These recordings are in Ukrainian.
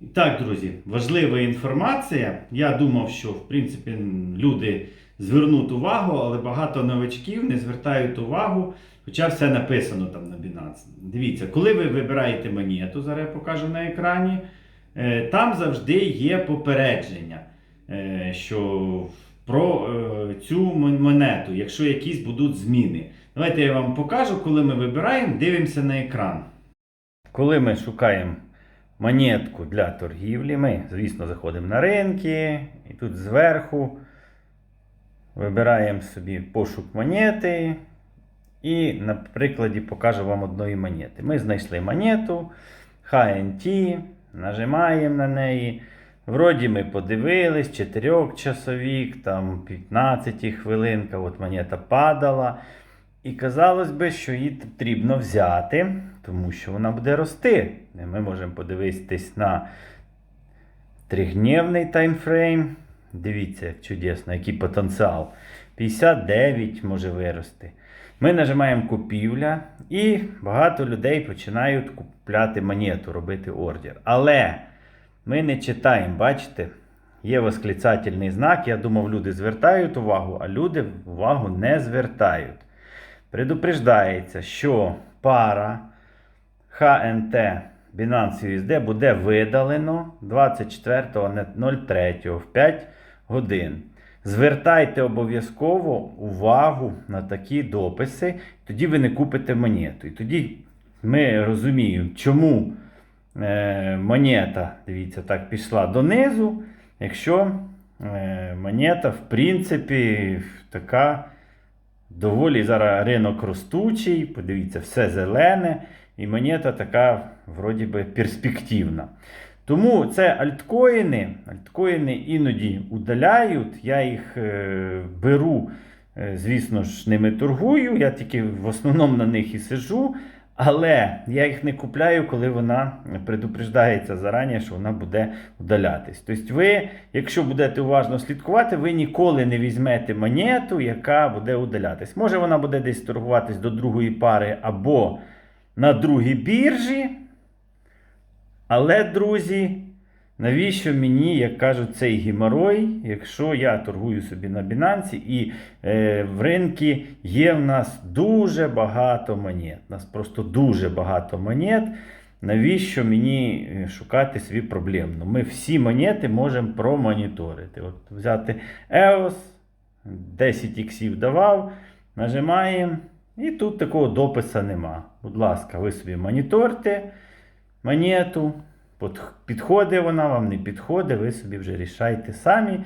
І Так, друзі, важлива інформація. Я думав, що в принципі люди звернуть увагу, але багато новачків не звертають увагу, хоча все написано там на Binance. Дивіться, коли ви вибираєте монету, зараз я покажу на екрані, е, там завжди є попередження, е, що про е, цю монету, якщо якісь будуть зміни. Давайте я вам покажу, коли ми вибираємо, дивимося на екран. Коли ми шукаємо монетку для торгівлі, ми, звісно, заходимо на ринки і тут зверху вибираємо собі пошук монети. І на прикладі покажу вам одної монети. Ми знайшли монету HNT, нажимаємо на неї. Вроді ми подивились, 4 часовік, там 15 хвилинка, от монета падала. І казалось би, що її потрібно взяти, тому що вона буде рости. Ми можемо подивитись на тригнівний таймфрейм. Дивіться, як чудесно, який потенціал. 59 може вирости. Ми нажимаємо купівля, і багато людей починають купляти монету, робити ордер. Але ми не читаємо, бачите? Є восклицательний знак. Я думав, люди звертають увагу, а люди увагу не звертають. Предупреждається, що пара ХНТ Binance USD буде видалено 24.03 в 5 годин. Звертайте обов'язково увагу на такі дописи, тоді ви не купите монету. І тоді ми розуміємо, чому е, монета, дивіться, так пішла донизу, якщо е, монета, в принципі, така доволі зараз ринок ростучий, подивіться, все зелене, і монета така, вроді би, перспективна. Тому це альткоїни. Альткоїни іноді удаляють. Я їх е, беру, е, звісно ж, ними торгую. Я тільки в основному на них і сижу. Але я їх не купляю, коли вона предупреждається зарані, що вона буде удалятись. Тобто, ви, якщо будете уважно слідкувати, ви ніколи не візьмете монету, яка буде удалятись. Може, вона буде десь торгуватись до другої пари або на другій біржі. Але, друзі, навіщо мені, як кажуть, цей геморой, якщо я торгую собі на Binance і е, в ринку є в нас дуже багато монет. У нас просто дуже багато монет. Навіщо мені е, шукати свій проблемну? Ми всі монети можемо промоніторити. От взяти EOS, 10 іксів давав, нажимаємо, і тут такого допису нема. Будь ласка, ви собі моніторте монету. Підходить вона, вам не підходить, ви собі вже рішайте самі.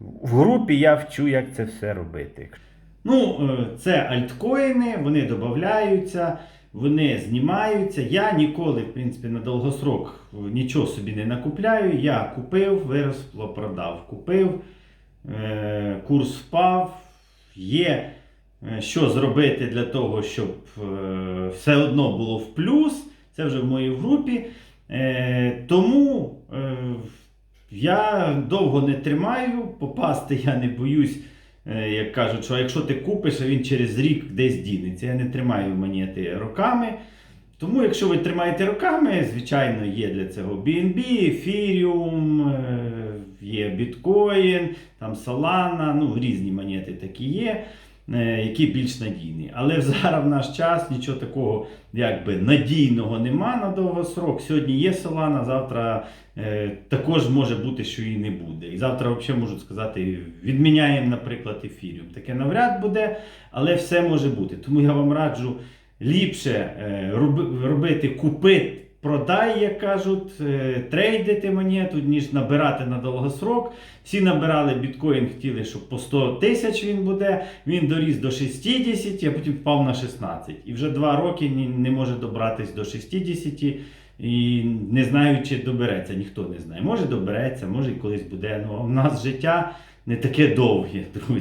В групі я вчу, як це все робити. Ну, е, це альткоїни, вони додаються, вони знімаються. Я ніколи, в принципі, на довгосрок нічого собі не накупляю. Я купив, виросло, продав. Купив, е, курс впав. Є е, що зробити для того, щоб все одно було в плюс. Це вже в моїй групі. Е, тому е, я довго не тримаю, попасти я не боюсь, е, як кажуть, що якщо ти купиш, а він через рік десь дінеться. Я не тримаю монети роками. Тому, якщо ви тримаєте роками, звичайно, є для цього BNB, Ethereum, е, є біткоін, там Solana, ну різні монети такі є, які більш надійні. Але зараз в наш час нічого такого якби надійного нема на довгосрок. Сьогодні є Solana, завтра е, також може бути, що і не буде. І завтра взагалі можуть сказати, відміняємо, наприклад, Ethereum. Таке навряд буде, але все може бути. Тому я вам раджу ліпше е, роби- робити купи, продай, як кажуть, е, трейдити монету, ніж набирати на довгосрок. Всі набирали біткоін, хотіли, щоб по 100 тисяч він буде. Він доріс до 60, а потім впав на 16. І вже 2 роки не може добратись до 60. І не знаю, чи добереться, ніхто не знає. Може добереться, може і колись буде. Ну, а в нас життя не таке довге, друзі.